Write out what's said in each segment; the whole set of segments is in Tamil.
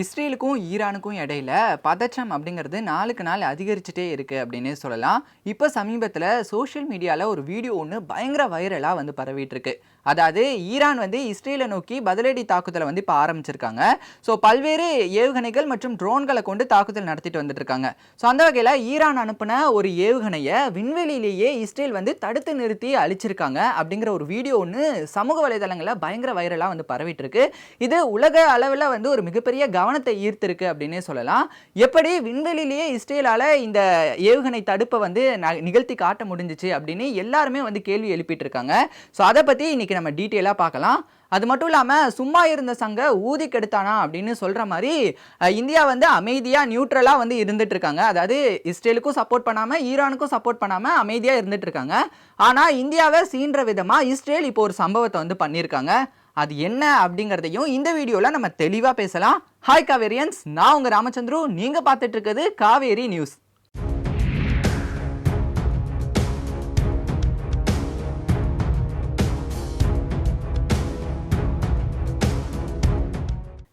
இஸ்ரேலுக்கும் ஈரானுக்கும் இடையில பதற்றம் அப்படிங்கிறது நாளுக்கு நாள் அதிகரிச்சுட்டே இருக்கு அப்படின்னே சொல்லலாம். இப்போ சமீபத்தில் சோஷியல் மீடியாவில் ஒரு வீடியோ ஒன்று பயங்கர வைரலாக வந்து பரவிட்டு இருக்கு. அதாவது ஈரான் வந்து இஸ்ரேலை நோக்கி பதிலடி தாக்குதலை வந்து இப்போ ஆரம்பிச்சிருக்காங்க. ஸோ பல்வேறு ஏவுகணைகள் மற்றும் ட்ரோன்களை கொண்டு தாக்குதல் நடத்திட்டு வந்துட்டு இருக்காங்க ஸோ அந்த வகையில் ஈரான் அனுப்பின ஒரு ஏவுகணையை விண்வெளியிலேயே இஸ்ரேல் வந்து தடுத்து நிறுத்தி அழிச்சிருக்காங்க அப்படிங்கிற ஒரு வீடியோ ஒன்று சமூக வலைதளங்களில் பயங்கர வைரலாக வந்து பரவிட்டு இருக்கு இது உலக அளவில் வந்து ஒரு மிகப்பெரிய கவனத்தை ஈர்த்திருக்கு அப்படின்னே சொல்லலாம். எப்படி விண்வெளியிலேயே இஸ்ரேலால் இந்த ஏவுகணை தடுப்பை வந்து ந- நிகழ்த்தி காட்ட முடிஞ்சிச்சு அப்படின்னு எல்லாருமே வந்து கேள்வி எழுப்பிட்டு இருக்காங்க ஸோ அதை பற்றி இன்னைக்கு நம்ம டீட்டெயிலாக பார்க்கலாம். அது மட்டும் இல்லாமல் சும்மா இருந்த சங்க ஊதி கெடுத்தானா அப்படின்னு சொல்கிற மாதிரி இந்தியா வந்து அமைதியாக நியூட்ரலாக வந்து இருந்துட்டு இருக்காங்க. அதாவது இஸ்ரேலுக்கும் சப்போர்ட் பண்ணாமல் ஈரானுக்கும் சப்போர்ட் பண்ணாமல் அமைதியாக இருந்துட்டு இருக்காங்க. ஆனால் இந்தியாவை சீன்ற விதமாக இஸ்ரேல் இப்போ ஒரு சம்பவத்தை வந்து பண்ணியிருக்காங்க அது என்ன அப்படிங்கிறதையும் இந்த வீடியோவில் நம்ம தெளிவாக பேசலாம். ஹாய் காவேரியன்ஸ். நான் உங்கள் ராமச்சந்திரு. நீங்கள் பார்த்துட்டு இருக்கிறது காவேரி நியூஸ்.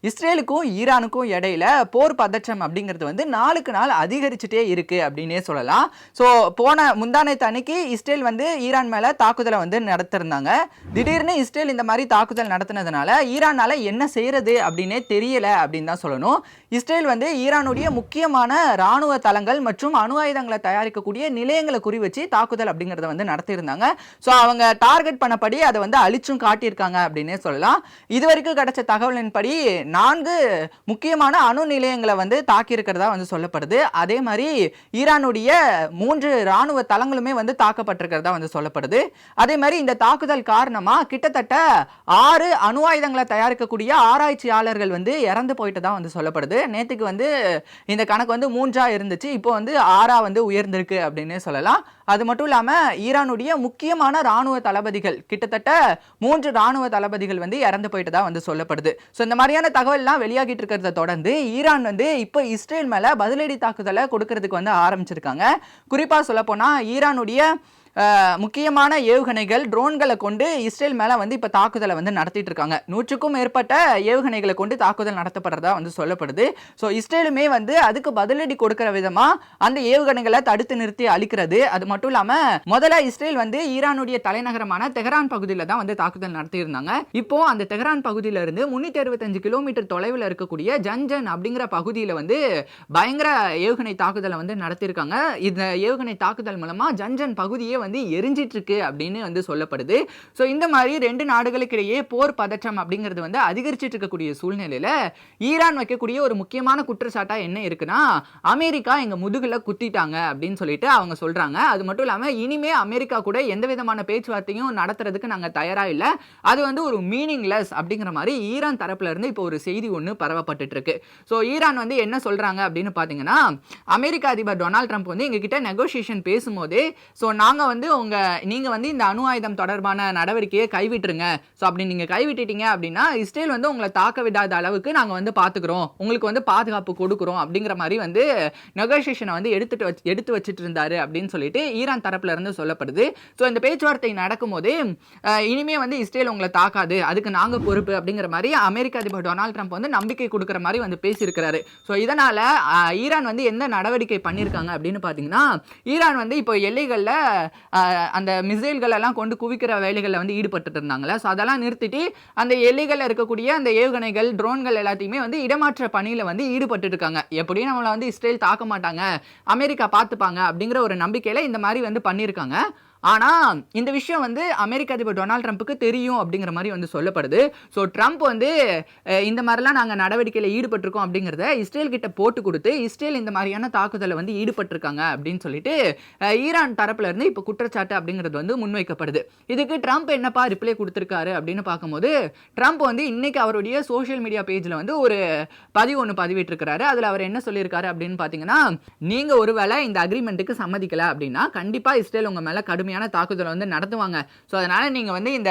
இஸ்ரேலுக்கும் ஈரானுக்கும் இடையில போர் பதற்றம் அப்படிங்கிறது வந்து நாளுக்கு நாள் அதிகரிச்சுட்டே இருக்கு அப்படின்னே சொல்லலாம். ஸோ போன முந்தானத்து அன்னைக்கு இஸ்ரேல் வந்து ஈரான் மேல தாக்குதலை வந்து நடத்திருந்தாங்க. திடீர்னு இஸ்ரேல் இந்த மாதிரி தாக்குதல் நடத்தினதுனால ஈரானால என்ன செய்யறது அப்படின்னே தெரியல அப்படின்னு தான் சொல்லணும். இஸ்ரேல் வந்து ஈரானுடைய முக்கியமான ராணுவ தளங்கள் மற்றும் அணு ஆயுதங்களை தயாரிக்கக்கூடிய நிலையங்களை குறி வச்சு தாக்குதல் அப்படிங்கிறத வந்து நடத்தியிருந்தாங்க. ஸோ அவங்க டார்கெட் பண்ணபடி அதை வந்து அழிச்சும் காட்டியிருக்காங்க அப்படின்னே சொல்லலாம். இது வரைக்கும் கிடைச்ச தகவலின்படி நான்கு முக்கியமான அணு நிலையங்களை வந்து தாக்கியிருக்கிறதா வந்து சொல்லப்படுது. அதே மாதிரி ஈரானுடைய மூன்று ராணுவ தளங்களுமே வந்து தாக்கப்பட்டிருக்கிறதா வந்து சொல்லப்படுது. அதே மாதிரி இந்த தாக்குதல் காரணமாக கிட்டத்தட்ட ஆறு அணு ஆயுதங்களை தயாரிக்கக்கூடிய ஆராய்ச்சியாளர்கள் வந்து இறந்து போயிட்டு தான் வந்து சொல்லப்படுது. நேற்றுக்கு வந்து இந்த கணக்கு வந்து மூன்றாக இருந்துச்சு. இப்போ வந்து ஆறாக வந்து உயர்ந்திருக்கு அப்படின்னே சொல்லலாம். அது மட்டும் இல்லாமல் ஈரானுடைய முக்கியமான ராணுவ தளபதிகள் கிட்டத்தட்ட மூன்று ராணுவ தளபதிகள் வந்து இறந்து போயிட்டு தான் வந்து சொல்லப்படுது. ஸோ இந்த மாதிரியான தகவல்லாம் வெளியாகிட்டு இருக்கிறத தொடர்ந்து ஈரான் வந்து இப்போ இஸ்ரேல் மேலே பதிலடி தாக்குதலை கொடுக்கறதுக்கு வந்து ஆரம்பிச்சிருக்காங்க. குறிப்பாக சொல்லப்போனால் ஈரானுடைய முக்கியமான ஏவுகணைகள் ட்ரோன்களை கொண்டு இஸ்ரேல் மேலே வந்து இப்போ தாக்குதலை வந்து நடத்திட்டு இருக்காங்க நூற்றுக்கும் மேற்பட்ட ஏவுகணைகளை கொண்டு தாக்குதல் நடத்தப்படுறதா வந்து சொல்லப்படுது. ஸோ இஸ்ரேலுமே வந்து அதுக்கு பதிலடி கொடுக்கிற விதமாக அந்த ஏவுகணைகளை தடுத்து நிறுத்தி அழிக்கிறது. அது மட்டும் இல்லாமல் முதல்ல இஸ்ரேல் வந்து ஈரானுடைய தலைநகரமான தெஹரான் பகுதியில் தான் வந்து தாக்குதல் நடத்தியிருந்தாங்க. இப்போ அந்த தெஹரான் பகுதியிலிருந்து முன்னூற்றி அறுபத்தஞ்சு கிலோமீட்டர் தொலைவில் இருக்கக்கூடிய ஜன்ஜன் அப்படிங்கிற பகுதியில் வந்து பயங்கர ஏவுகணை தாக்குதலை வந்து நடத்தியிருக்காங்க. இந்த ஏவுகணை தாக்குதல் மூலமாக ஜன்ஜன் பகுதியே வந்து எரிஞ்சிட்டு இருக்கு அப்படின்னு வந்து சொல்லப்படுது. ஸோ இந்த மாதிரி ரெண்டு நாடுகளுக்கிடையே போர் பதற்றம் அப்படிங்கிறது வந்து அதிகரிச்சிட்டு இருக்கக்கூடிய சூழ்நிலையில ஈரான் வைக்கக்கூடிய ஒரு முக்கியமான குற்றச்சாட்டாக என்ன இருக்குன்னா அமெரிக்கா எங்க முதுகில் குத்திட்டாங்க அப்படின்னு சொல்லிட்டு அவங்க சொல்றாங்க. அது மட்டும் இல்லாமல் இனிமே அமெரிக்கா கூட எந்த விதமான பேச்சுவார்த்தையும் நடத்துறதுக்கு நாங்க தயாராக இல்லை. அது வந்து ஒரு மீனிங்லெஸ் அப்படிங்கிற மாதிரி ஈரான் தரப்புல இருந்து இப்போ ஒரு செய்தி ஒன்று பரவப்பட்டுட்டு இருக்கு ஸோ ஈரான் வந்து என்ன சொல்றாங்க அப்படின்னு பார்த்தீங்கன்னா அமெரிக்க அதிபர் டொனால்ட் ட்ரம்ப் வந்து எங்ககிட்ட நெகோசியேஷன் பேசும்போதே ஸோ நாங்கள் வந்து உங்கள் நீங்கள் வந்து இந்த அணு ஆயுதம் தொடர்பான நடவடிக்கையை கைவிட்டுருங்க. ஸோ அப்படி நீங்கள் கைவிட்டுட்டீங்க அப்படின்னா இஸ்ரேல் வந்து உங்களை தாக்க விடாத அளவுக்கு நாங்கள் வந்து பார்த்துக்குறோம் உங்களுக்கு வந்து பாதுகாப்பு கொடுக்குறோம் அப்படிங்கிற மாதிரி வந்து நெகோசியேஷனை வந்து எடுத்துட்டு வச்சு எடுத்து வச்சுட்டு இருந்தாரு அப்படின்னு சொல்லிட்டு ஈரான் தரப்புல இருந்து சொல்லப்படுது. ஸோ இந்த பேச்சுவார்த்தை நடக்கும்போது இனிமே வந்து இஸ்ரேல் உங்களை தாக்காது. அதுக்கு நாங்கள் பொறுப்பு அப்படிங்கிற மாதிரி அமெரிக்க அதிபர் டொனால்ட் ட்ரம்ப் வந்து நம்பிக்கை கொடுக்குற மாதிரி வந்து பேசியிருக்கிறாரு. ஸோ இதனால் ஈரான் வந்து எந்த நடவடிக்கை பண்ணியிருக்காங்க அப்படின்னு பார்த்தீங்கன்னா ஈரான் வந்து இப்போ எல்லைகளில் அந்த மிசைல்கள் எல்லாம் கொண்டு குவிக்கிற வேலைகளில் வந்து ஈடுபட்டு இருந்தாங்களே ஸோ அதெல்லாம் நிறுத்திட்டு அந்த எல்லைகளில் இருக்கக்கூடிய அந்த ஏவுகணைகள் ட்ரோன்கள் எல்லாத்தையுமே வந்து இடமாற்ற பணியில் வந்து ஈடுபட்டு இருக்காங்க. எப்படியும் நம்மளை வந்து இஸ்ரேல் தாக்க மாட்டாங்க அமெரிக்கா பார்த்துப்பாங்க அப்படிங்கிற ஒரு நம்பிக்கையில் இந்த மாதிரி வந்து பண்ணியிருக்காங்க. ஆனால் இந்த விஷயம் வந்து அமெரிக்க அதிபர் டொனால்ட் ட்ரம்ப்புக்கு தெரியும் அப்படிங்கிற மாதிரி வந்து சொல்லப்படுது. ஸோ ட்ரம்ப் வந்து இந்த மாதிரிலாம் நாங்கள் நடவடிக்கையில் ஈடுபட்டிருக்கோம் அப்படிங்கிறத இஸ்ரேல் கிட்ட போட்டு கொடுத்து இஸ்ரேல் இந்த மாதிரியான தாக்குதலை வந்து ஈடுபட்டிருக்காங்க அப்படின்னு சொல்லிட்டு ஈரான் தரப்புலேருந்து இப்போ குற்றச்சாட்டு அப்படிங்கிறது வந்து முன்வைக்கப்படுது. இதுக்கு ட்ரம்ப் என்னப்பா ரிப்ளை கொடுத்துருக்காரு அப்படின்னு பார்க்கும்போது ட்ரம்ப் வந்து இன்னைக்கு அவருடைய சோஷியல் மீடியா பேஜில் வந்து ஒரு பதிவு ஒன்று பதிவிட்டிருக்கிறாரு. அதில் அவர் என்ன சொல்லியிருக்காரு அப்படின்னு பார்த்தீங்கன்னா நீங்கள் ஒருவேளை இந்த அக்ரிமெண்ட்டுக்கு சம்மதிக்கலை அப்படின்னா கண்டிப்பாக இஸ்ரேல் உங்கள் மேலே கடுமையாக கடுமையான தாக்குதலை வந்து நடத்துவாங்க. ஸோ அதனால் நீங்கள் வந்து இந்த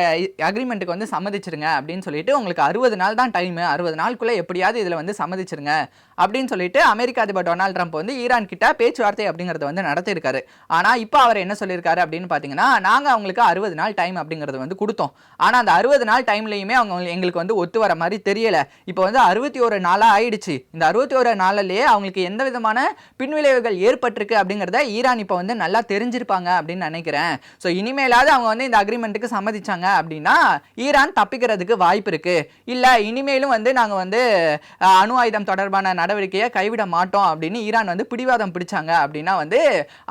அக்ரிமெண்ட்டுக்கு வந்து சம்மதிச்சிருங்க அப்படின்னு சொல்லிட்டு உங்களுக்கு அறுபது நாள் தான் டைம் அறுபது நாளுக்குள்ளே எப்படியாவது இதில் வந்து சம்மதிச்சிருங்க அப்படின்னு சொல்லிட்டு அமெரிக்க அதிபர் டொனால்ட் ட்ரம்ப் வந்து ஈரான் கிட்ட பேச்சுவார்த்தை அப்படிங்கிறத வந்து நடத்தியிருக்காரு. ஆனால் இப்போ அவர் என்ன சொல்லியிருக்காரு அப்படின்னு பார்த்தீங்கன்னா நாங்கள் அவங்களுக்கு அறுபது நாள் டைம் அப்படிங்கிறது வந்து கொடுத்தோம். ஆனால் அந்த அறுபது நாள் டைம்லையுமே அவங்க எங்களுக்கு வந்து ஒத்து வர மாதிரி தெரியலை. இப்போ வந்து அறுபத்தி ஒரு நாளாக ஆயிடுச்சு. இந்த அறுபத்தி ஒரு நாளிலேயே அவங்களுக்கு எந்த விதமான பின்விளைவுகள் ஏற்பட்டிருக்கு அப்படிங்கிறத ஈரான் இப்போ வந்து நல்லா தெரிஞ்சிருப்பாங்க அப்படின்னு நினைக்கிறேன். ஸோ இனிமேலாவது அவங்க வந்து இந்த அக்ரிமெண்ட்டுக்கு சம்மதிச்சாங்க அப்படின்னா ஈரான் தப்பிக்கிறதுக்கு வாய்ப்பு இருக்கு. இல்ல இனிமேலும் வந்து நாங்க வந்து அணு ஆயுதம் தொடர்பான நடவடிக்கையை கைவிட மாட்டோம் அப்படின்னு ஈரான் வந்து பிடிவாதம் பிடிச்சாங்க அப்படின்னா வந்து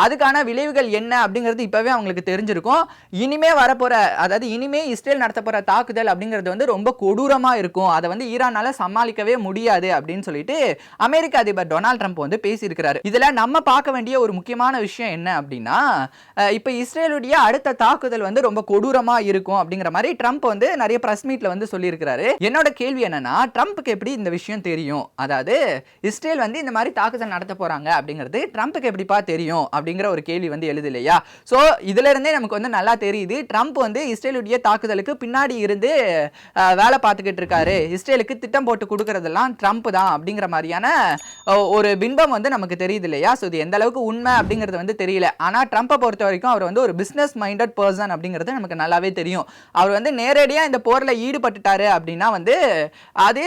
அதுக்கான விளைவுகள் என்ன அப்படிங்கிறது இப்பவே அவங்களுக்கு தெரிஞ்சிருக்கும். இனிமே வரப்போற அதாவது இனிமே இஸ்ரேல் நடத்த போகிற தாக்குதல் அப்படிங்கிறது வந்து ரொம்ப கொடூரமா இருக்கும். அதை வந்து ஈரானால சமாளிக்கவே முடியாது அப்படின்னு சொல்லிட்டு அமெரிக்க அதிபர் டொனால்ட் ட்ரம்ப் வந்து பேசியிருக்கிறாரு. இதுல நம்ம பார்க்க வேண்டிய ஒரு முக்கியமான விஷயம் என்ன அப்படின்னா இப்போ இஸ்ரேல் இஸ்ரேலுடைய அடுத்த தாக்குதல் வந்து ரொம்ப கொடூரமா இருக்கும் அப்படிங்கிற மாதிரி ட்ரம்ப் வந்து நிறைய பிரஸ் மீட்ல வந்து சொல்லியிருக்கிறாரு. என்னோட கேள்வி என்னன்னா ட்ரம்ப்புக்கு எப்படி இந்த விஷயம் தெரியும்? அதாவது இஸ்ரேல் வந்து இந்த மாதிரி தாக்குதல் நடத்த போறாங்க அப்படிங்கிறது ட்ரம்ப்புக்கு எப்படிப்பா தெரியும் அப்படிங்கிற ஒரு கேள்வி வந்து எழுது இல்லையா? ஸோ இதுல இருந்தே நமக்கு வந்து நல்லா தெரியுது. ட்ரம்ப் வந்து இஸ்ரேலுடைய தாக்குதலுக்கு பின்னாடி இருந்து வேலை பார்த்துக்கிட்டு இருக்காரு. இஸ்ரேலுக்கு திட்டம் போட்டு கொடுக்கறதெல்லாம் ட்ரம்ப் தான் அப்படிங்கிற மாதிரியான ஒரு பின்பம் வந்து நமக்கு தெரியுது இல்லையா? ஸோ இது எந்த அளவுக்கு உண்மை அப்படிங்கிறது வந்து தெரியல. ஆனால் ட்ரம்ப்பை பொறுத்த வரைக்கும் அவர் வந்து ஒரு பிஸ்னஸ் மைண்டட் பர்சன் அப்படிங்கிறது நமக்கு நல்லாவே தெரியும். அவர் வந்து நேரடியாக இந்த போரில் ஈடுபட்டுட்டாரு அப்படின்னா வந்து அது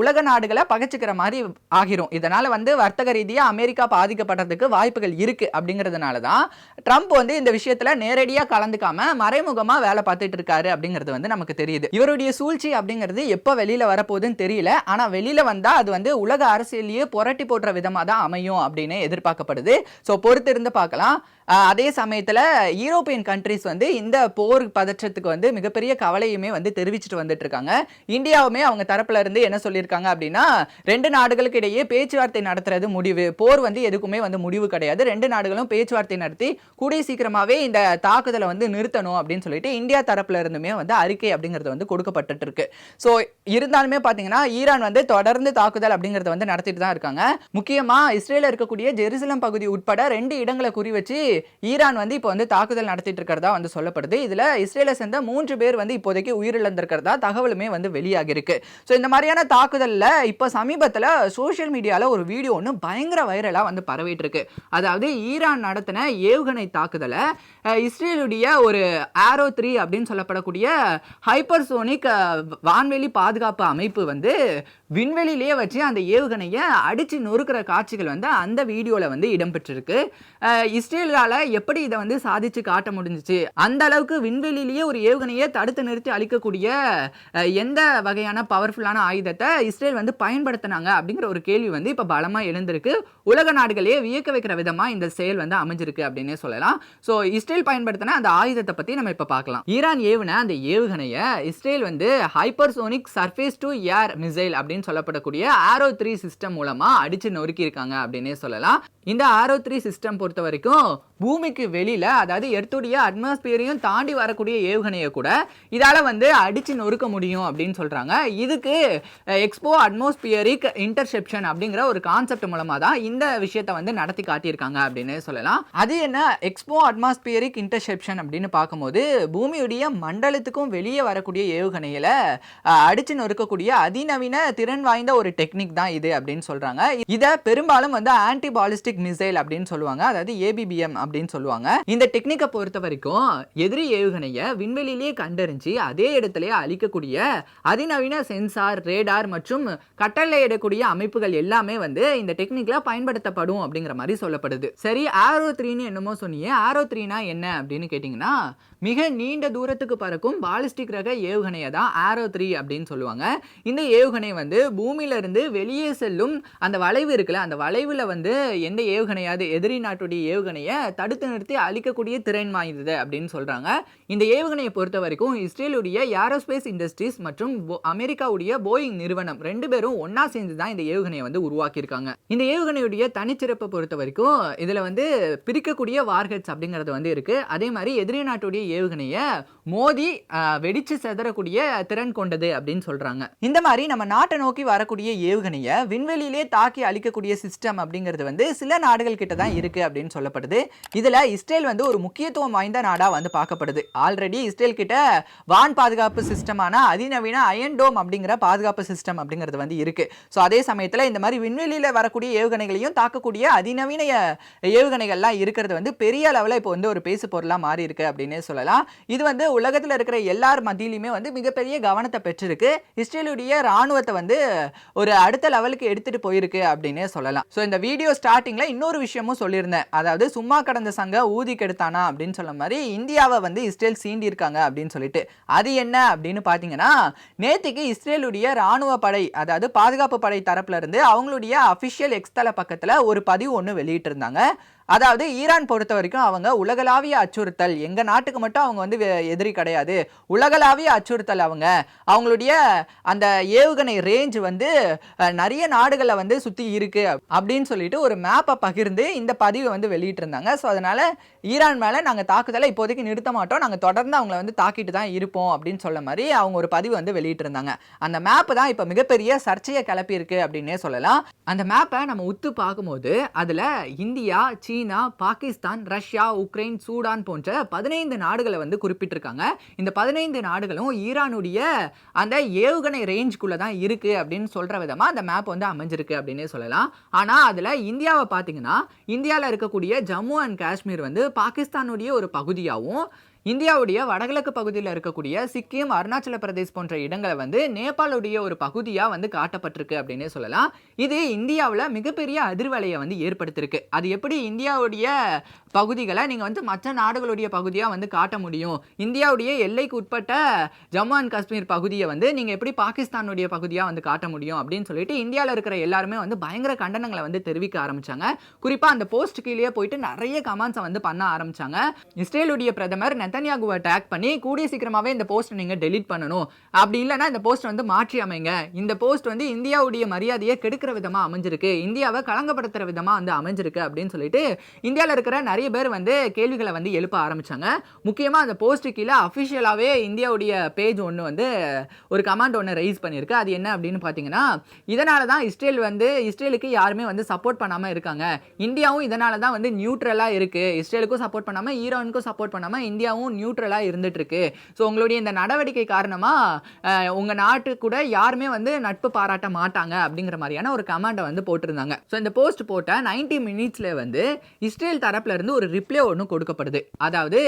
உலக நாடுகளை பகைச்சிக்கிற மாதிரி ஆகிரும். இதனால் வந்து வர்த்தக ரீதியாக அமெரிக்கா பாதிக்கப்படுறதுக்கு வாய்ப்புகள் இருக்குது அப்படிங்கிறதுனால தான் ட்ரம்ப் வந்து இந்த விஷயத்தில் நேரடியாக கலந்துக்காமல் மறைமுகமாக வேலை பார்த்துட்டு இருக்காரு அப்படிங்கிறது வந்து நமக்கு தெரியுது. இவருடைய சூழ்ச்சி அப்படிங்கிறது எப்போ வெளியில் வரப்போகுதுன்னு தெரியல. ஆனால் வெளியில் வந்தால் அது வந்து உலக அரசியலையே புரட்டி போடுற விதமாக தான் அமையும் அப்படின்னு எதிர்பார்க்கப்படுது. ஸோ பொறுத்து இருந்து பார்க்கலாம். அதே சமயத்தில் யூரோப்பியன் கண்ட்ரிஸ் வந்து இந்த போர் பதற்றத்துக்கு வந்து மிகப்பெரிய கவலையுமே வந்து தெரிவிச்சுட்டு வந்துட்டு இருக்காங்க இந்தியாவுமே அவங்க தரப்புல இருந்து என்ன சொல்லியிருக்காங்க அப்படின்னா ரெண்டு நாடுகளுக்கு இடையே பேச்சுவார்த்தை நடத்துறது முடிவு. போர் வந்து எதுக்குமே வந்து முடிவு கிடையாது. ரெண்டு நாடுகளும் பேச்சுவார்த்தை நடத்தி கூடிய சீக்கிரமாகவே இந்த தாக்குதலை வந்து நிறுத்தணும் அப்படின்னு சொல்லிட்டு இந்தியா தரப்புல இருந்துமே வந்து அறிக்கை அப்படிங்கிறது வந்து கொடுக்கப்பட்டு இருக்கு ஸோ இருந்தாலுமே பார்த்தீங்கன்னா ஈரான் வந்து தொடர்ந்து தாக்குதல் அப்படிங்கிறத வந்து நடத்திட்டு தான் இருக்காங்க. முக்கியமாக இஸ்ரேல இருக்கக்கூடிய ஜெருசலம் பகுதி உட்பட ரெண்டு இடங்களை குறி வச்சு ஈரான் வந்து இப்போ வந்து தாக்குதல் நடத்திட்டு இருக்கிறதா வந்து சொல்லப்படுது. இதில் இஸ்ரேலை சேர்ந்த மூன்று பேர் வந்து இப்போதைக்கு உயிரிழந்திருக்கிறதா தகவலுமே வந்து வெளியாகி இருக்கு ஸோ இந்த மாதிரியான தாக்குதலில் இப்போ சமீபத்தில் சோஷியல் மீடியாவில் ஒரு வீடியோ ஒன்று பயங்கர வைரலாக வந்து பரவிட்டு இருக்கு அதாவது ஈரான் நடத்தின ஏவுகணை தாக்குதலை இஸ்ரேலுடைய ஒரு ஆரோ த்ரீ அப்படின்னு சொல்லப்படக்கூடிய ஹைப்பர்சோனிக் வான்வெளி பாதுகாப்பு அமைப்பு வந்து விண்வெளியிலேயே வச்சு அந்த ஏவுகணையை அடித்து நொறுக்கிற காட்சிகள் வந்து அந்த வீடியோவில் வந்து இடம்பெற்றிருக்கு. இஸ்ரேலால் இஸ்ரேலால எப்படி இதை வந்து சாதிச்சு காட்ட முடிஞ்சிச்சு? அந்த அளவுக்கு விண்வெளியிலேயே ஒரு ஏவுகணையை தடுத்து நிறுத்தி அழிக்கக்கூடிய எந்த வகையான பவர்ஃபுல்லான ஆயுதத்தை இஸ்ரேல் வந்து பயன்படுத்தினாங்க அப்படிங்கிற ஒரு கேள்வி வந்து இப்போ பலமா எழுந்திருக்கு. உலக நாடுகளே வியக்க வைக்கிற விதமா இந்த செயல் வந்து அமைஞ்சிருக்கு அப்படின்னே சொல்லலாம். ஸோ இஸ்ரேல் பயன்படுத்தின அந்த ஆயுதத்தை பற்றி நம்ம இப்போ பார்க்கலாம். ஈரான் ஏவுன அந்த ஏவுகணையை இஸ்ரேல் வந்து hypersonic surface to air missile அப்படின்னு சொல்லப்படக்கூடிய ஆரோ த்ரீ சிஸ்டம் மூலமா அடிச்சு நொறுக்கியிருக்காங்க அப்படின்னே சொல்லலாம். இந்த ஆரோ த்ரீ சிஸ்டம் பொறுத்த வரைக்கும் பூமிக்கு வெளியில் அதாவது எர்த்துடைய அட்மாஸ்பியரையும் தாண்டி வரக்கூடிய ஏவுகணையை கூட இதால் வந்து அடிச்சு நொறுக்க முடியும் அப்படின்னு சொல்கிறாங்க இதுக்கு எக்ஸ்போ அட்மாஸ்பியரிக் இன்டர்செப்ஷன் அப்படிங்கிற ஒரு கான்செப்ட் மூலமாக தான் இந்த விஷயத்தை வந்து நடத்தி காட்டியிருக்காங்க அப்படின்னு சொல்லலாம். அது என்ன? எக்ஸ்போ அட்மாஸ்பியரிக் இன்டர்செப்ஷன் அப்படின்னு பார்க்கும்போது பூமியுடைய மண்டலத்துக்கும் வெளியே வரக்கூடிய ஏவுகணையில் அடித்து நொறுக்கக்கூடிய அதிநவீன திறன் வாய்ந்த ஒரு டெக்னிக் தான் இது அப்படின்னு சொல்கிறாங்க இதை பெரும்பாலும் வந்து ஆன்டி பாலிஸ்டிக் மிசைல் அப்படின்னு சொல்லுவாங்க. அதாவது ஏபிபிஎம் அப்படின்னு சொல்லுவாங்க. இந்த டெக்னிக்கை பொறுத்த வரைக்கும் எதிரி ஏவுகணையை விண்வெளியிலேயே கண்டறிஞ்சு அதே இடத்துலயே அழிக்கக்கூடிய அதிநவீன சென்சார் ரேடார் மற்றும் கட்டளையிடக்கூடிய அமைப்புகள் எல்லாமே வந்து இந்த டெக்னிக்ல பயன்படுத்தப்படும் அப்படிங்கிற மாதிரி சொல்லப்படுது. சரி ஆரோ த்ரீன்னு என்னமோ சொன்னீங்க. ஆரோ த்ரீனா என்ன அப்படின்னு கேட்டிங்கன்னா மிக நீண்ட தூரத்துக்கு பறக்கும் பாலிஸ்டிக் ரக ஏவுகணையை தான் ஆரோ த்ரீ அப்படின்னு சொல்லுவாங்க. இந்த ஏவுகணை வந்து பூமியிலிருந்து வெளியே செல்லும் அந்த வளைவு இருக்குல்ல அந்த வளைவில் வந்து எந்த ஏவுகணையாவது எதிரி நாட்டுடைய ஏவுகணையை தடுத்து நிறுத்தி அழிக்கக்கூடிய திறன் வாய்ந்தது அப்படின்னு சொல்கிறாங்க இந்த ஏவுகணையை பொறுத்த வரைக்கும் இஸ்ரேலுடைய ஏரோஸ்பேஸ் இண்டஸ்ட்ரீஸ் மற்றும் போ- அமெரிக்காவுடைய போயிங் நிறுவனம் ரெண்டு பேரும் ஒன்றா சேர்ந்து தான் இந்த ஏவுகணையை வந்து உருவாக்கியிருக்காங்க. இந்த ஏவுகணையுடைய தனிச்சிறப்பை பொறுத்த வரைக்கும் இதில் வந்து பிரிக்கக்கூடிய வார்ஹெட்ஸ் அப்படிங்கிறது வந்து இருக்குது அதே மாதிரி எதிரி நாட்டுடைய ஏவுகணையை மோதி வெடிச்சு செதறக்கூடிய திறன் கொண்டது அப்படின்னு சொல்கிறாங்க இந்த மாதிரி நம்ம நாட்டை நோக்கி வரக்கூடிய ஏவுகணையை விண்வெளியிலே தாக்கி அழிக்கக்கூடிய சிஸ்டம் அப்படிங்கிறது வந்து சில நாடுகள் கிட்ட தான் இருக்குது அப்படின்னு சொல்லப்படுது. இதுல இஸ்ரேல் வந்து ஒரு முக்கியத்துவம் வாய்ந்த நாடாக வந்து பார்க்கப்படுது. ஆல்ரெடி இஸ்ரேல் கிட்ட வான் பாதுகாப்பு சிஸ்டமான அதிநவீன அயன் டோம் அப்படிங்கிற பாதுகாப்பு சிஸ்டம் அப்படிங்கிறது வந்து இருக்கு. ஸோ அதே சமயத்தில் இந்த மாதிரி விண்வெளியில் வரக்கூடிய ஏவுகணைகளையும் தாக்கக்கூடிய அதிநவீன ஏவுகணைகள்லாம் இருக்கிறது வந்து பெரிய அளவில் இப்போ வந்து ஒரு பேசு பொருளாக மாறி இருக்கு அப்படின்னே சொல்லலாம். இது வந்து உலகத்தில் இருக்கிற எல்லார் மத்தியிலுமே வந்து மிகப்பெரிய கவனத்தை பெற்றிருக்கு. இஸ்ரேலுடைய ராணுவத்தை வந்து ஒரு அடுத்த லெவலுக்கு எடுத்துட்டு போயிருக்கு அப்படின்னே சொல்லலாம். ஸோ இந்த வீடியோ ஸ்டார்டிங்ல இன்னொரு விஷயமும் சொல்லியிருந்தேன். அதாவது சும்மா கடந்த சங்க ஊதி கெடுத்தானா அப்படின்னு சொல்ல மாதிரி இந்தியாவை வந்து இஸ்ரேல் சீண்டி இருக்காங்க அப்படின்னு சொல்லிட்டு. அது என்ன அப்படின்னு பார்த்தீங்கன்னா நேத்திக்கு இஸ்ரேலுடைய ராணுவ படை அதாவது பாதுகாப்பு படை தரப்புல இருந்து அவங்களுடைய அஃபிஷியல் எக்ஸ்தல பக்கத்தில் ஒரு பதிவு ஒன்று வெளியிட்டு இருந்தாங்க அதாவது ஈரான் பொறுத்த வரைக்கும் அவங்க உலகளாவிய அச்சுறுத்தல். எங்கள் நாட்டுக்கு மட்டும் அவங்க வந்து எதிரி கிடையாது. உலகளாவிய அச்சுறுத்தல் அவங்க. அவங்களுடைய அந்த ஏவுகணை ரேஞ்ச் வந்து நிறைய நாடுகளில் வந்து சுற்றி இருக்கு அப்படின்னு சொல்லிட்டு ஒரு மேப்பை பகிர்ந்து இந்த பதிவை வந்து வெளியிட்டிருந்தாங்க. ஸோ அதனால் ஈரான் மேலே நாங்கள் தாக்குதலை இப்போதைக்கு நிறுத்த மாட்டோம். நாங்கள் தொடர்ந்து அவங்கள வந்து தாக்கிட்டு தான் இருப்போம் அப்படின்னு சொல்ல மாதிரி அவங்க ஒரு பதிவு வந்து வெளியிட்டிருந்தாங்க. அந்த மேப்பு தான் இப்போ மிகப்பெரிய சர்ச்சையை கிளப்பியிருக்கு அப்படின்னே சொல்லலாம். அந்த மேப்பை நம்ம உத்து பார்க்கும்போது அதில் India China Pakistan Russia Ukraine Sudan போன்ற பதினைந்து நாடுகளை வந்து குறிப்பிட்டிருக்காங்க. இந்த பதினைந்து நாடுகளும் ஈரானுடைய அந்த ஏவுகணை ரேஞ்சுக்குள்ளே தான் இருக்குது அப்படின்னு சொல்கிற விதமாக அந்த மேப் வந்து அமைஞ்சிருக்கு அப்படின்னே சொல்லலாம். ஆனால் அதில் இந்தியாவை பார்த்தீங்கன்னா இந்தியாவில் இருக்கக்கூடிய ஜம்மு அண்ட் காஷ்மீர் வந்து பாகிஸ்தானுடைய ஒரு பகுதியாகவும் இந்தியாவுடைய வடகிழக்கு பகுதியில் இருக்கக்கூடிய சிக்கிம் அருணாச்சல பிரதேஷ் போன்ற இடங்களை வந்து நேபாளுடைய ஒரு பகுதியாக வந்து காட்டப்பட்டிருக்கு அப்படின்னே சொல்லலாம். இது இந்தியாவில் மிகப்பெரிய அதிர்வலையை வந்து ஏற்படுத்தியிருக்கு அது எப்படி இந்தியாவுடைய பகுதிகளை நீங்கள் வந்து மற்ற நாடுகளுடைய பகுதியாக வந்து காட்ட முடியும்? இந்தியாவுடைய எல்லைக்கு உட்பட்ட ஜம்மு அண்ட் காஷ்மீர் பகுதியை வந்து நீங்கள் எப்படி பாகிஸ்தானுடைய பகுதியாக வந்து காட்ட முடியும் அப்படின்னு சொல்லிட்டு இந்தியாவில் இருக்கிற எல்லாருமே வந்து பயங்கர கண்டனங்களை வந்து தெரிவிக்க ஆரம்பித்தாங்க குறிப்பாக அந்த போஸ்ட் கீழே போயிட்டு நிறைய கமெண்ட்ஸை வந்து பண்ண ஆரம்பிச்சாங்க. இஸ்ரேலுடைய பிரதமர் நெத்தன்யாகுவை டேக் பண்ணி கூடிய சீக்கிரமாகவே இந்த போஸ்ட் நீங்கள் டெலீட் பண்ணணும். அப்படி இல்லைன்னா இந்த போஸ்ட் வந்து மாற்றி அமைங்க. இந்த போஸ்ட் வந்து இந்தியாவுடைய மரியாதையை கெடுக்கிற விதமாக அமைஞ்சிருக்கு. இந்தியாவை களங்கப்படுத்துகிற விதமாக வந்து அமைஞ்சிருக்கு அப்படின்னு சொல்லிட்டு இந்தியாவில் இருக்கிற நிறைய பேர் வந்து கேள்விகளை வந்து எழுப்ப ஆரம்பிச்சாங்க. முக்கியமாக அந்த போஸ்ட்டு கீழே அஃபிஷியலாகவே இந்தியாவுடைய பேஜ் ஒன்று வந்து ஒரு கமாண்ட் ஒன்று ரைஸ் பண்ணியிருக்கு. அது என்ன அப்படின்னு பார்த்தீங்கன்னா இதனால தான் இஸ்ரேல் வந்து இஸ்ரேலுக்கு யாருமே வந்து சப்போர்ட் பண்ணாமல் இருக்காங்க. இந்தியாவும் இதனால தான் வந்து நியூட்ரலாக இருக்குது இஸ்ரேலுக்கும் சப்போர்ட் பண்ணாமல் ஈரானுக்கும் சப்போர்ட் பண்ணாமல் இந்தியாவும் நியூட்ரலாக இருந்துட்டுருக்கு. ஸோ உங்களுடைய இந்த நடவடிக்கை காரணமாக உங்கள் நாட்டு கூட யாருமே வந்து நட்பு பாராட்ட மாட்டாங்க அப்படிங்கிற மாதிரியான ஒரு கமாண்டை வந்து போட்டிருந்தாங்க. ஸோ இந்த போஸ்ட் போட்ட 90 மினிட்ஸில் வந்து இஸ்ரேல் தரப்புலேருந்து ஒரு ரிப்ளை ஒன்று கொடுக்கப்படுது. அதாவது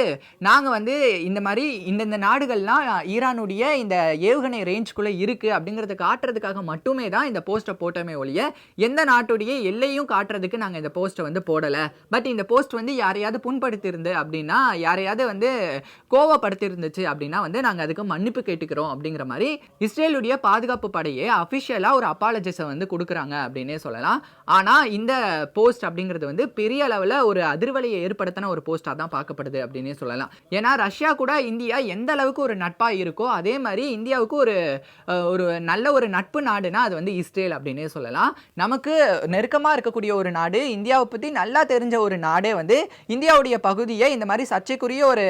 நாங்கள் வந்து இந்த மாதிரி இந்தந்த நாடுகள்லாம் ஈரானுடைய இந்த ஏவுகணை ரேஞ்சுக்குள்ளே இருக்குது அப்படிங்கிறத காட்டுறதுக்காக மட்டுமே தான் இந்த போஸ்ட்டை போட்டோமே ஒழிய எந்த நாட்டுடைய எல்லையும் காட்டுறதுக்கு நாங்கள் இந்த போஸ்ட்டை வந்து போடலை. பட் இந்த போஸ்ட் வந்து யாரையாவது புண்படுத்தியிருந்து அப்படின்னா யாரையாவது வந்து கோவப்படுத்திருந்துச்சு அப்படின்னா வந்து நாங்கள் அதுக்கு மன்னிப்பு கேட்டுக்கிறோம் அப்படிங்கிற மாதிரி இஸ்ரேலுடைய பாதுகாப்பு படையே அஃபிஷியலாக ஒரு அப்பாலஜிஸை வந்து கொடுக்குறாங்க அப்படின்னே சொல்லலாம். ஆனால் இந்த போஸ்ட் அப்படிங்கிறது வந்து பெரிய அளவில் ஒரு அதிர்வலையை ஏற்படுத்தின ஒரு போஸ்ட்டாக தான் பார்க்கப்படுது அப்படின்னே சொல்லலாம். ஏன்னா ரஷ்யா கூட இந்தியா எந்த அளவுக்கு ஒரு நட்பாக இருக்கோ அதே மாதிரி இந்தியாவுக்கு ஒரு ஒரு நல்ல ஒரு நட்பு நாடுனா அது வந்து இஸ்ரேல் அப்படின்னே சொல்லலாம். நமக்கு நெருக்கமாக இருக்கக்கூடிய ஒரு நாடு இந்தியாவை பற்றி நல்லா தெரிஞ்ச ஒரு நாடே வந்து இந்தியாவுடைய பகுதியை இந்த மாதிரி சர்ச்சைக்குரிய ஒரு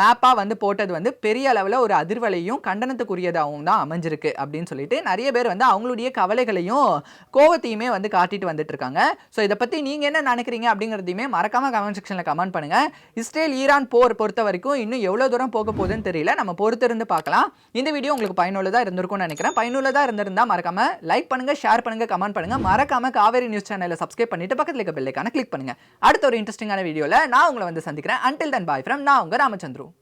மேப்பாக வந்து போட்டது வந்து பெரிய அளவில் ஒரு அதிர்வலையும் கண்டனத்துக்குரியதாகவும் தான் அமைஞ்சிருக்கு அப்படின்னு சொல்லிட்டு நிறைய பேர் வந்து அவங்களுடைய கவலைகளையும் கோவத்தையுமே வந்து காட்டிட்டு வந்துட்டு இருக்காங்க ஸோ இதை பற்றி நீங்கள் என்ன நினைக்கிறீங்க அப்படிங்கிறதையுமே மறக்காம கமெண்ட் செக்ஷனில் கமெண்ட் பண்ணுங்க. இஸ்ரேல் ஈரான் போர் பொறுத்த வரைக்கும் இன்னும் எவ்வளோ தூரம் போக போகுதுன்னு தெரியல. நம்ம பொறுத்திருந்து பார்க்கலாம். இந்த வீடியோ உங்களுக்கு பயனுள்ளதாக இருந்திருக்கும்னு நினைக்கிறேன். பயனுள்ளதாக இருந்திருந்தால் மறக்காம லைக் பண்ணுங்க ஷேர் பண்ணுங்க கமெண்ட் பண்ணுங்கள் மறக்காம காவேரி நியூஸ் சேனலை சப்ஸ்கிரைப் பண்ணிட்டு பக்கத்தில் இருக்க பெல்லைக்கான கிளிக் பண்ணுங்க. அடுத்த ஒரு இன்ட்ரெஸ்டிங்கான வீடியோவில் நான் உங்களை வந்து சந்திக்கிறேன். அன்டில் தன் பாய் ஃப்ரம் நான் ராமச்சந்திரு.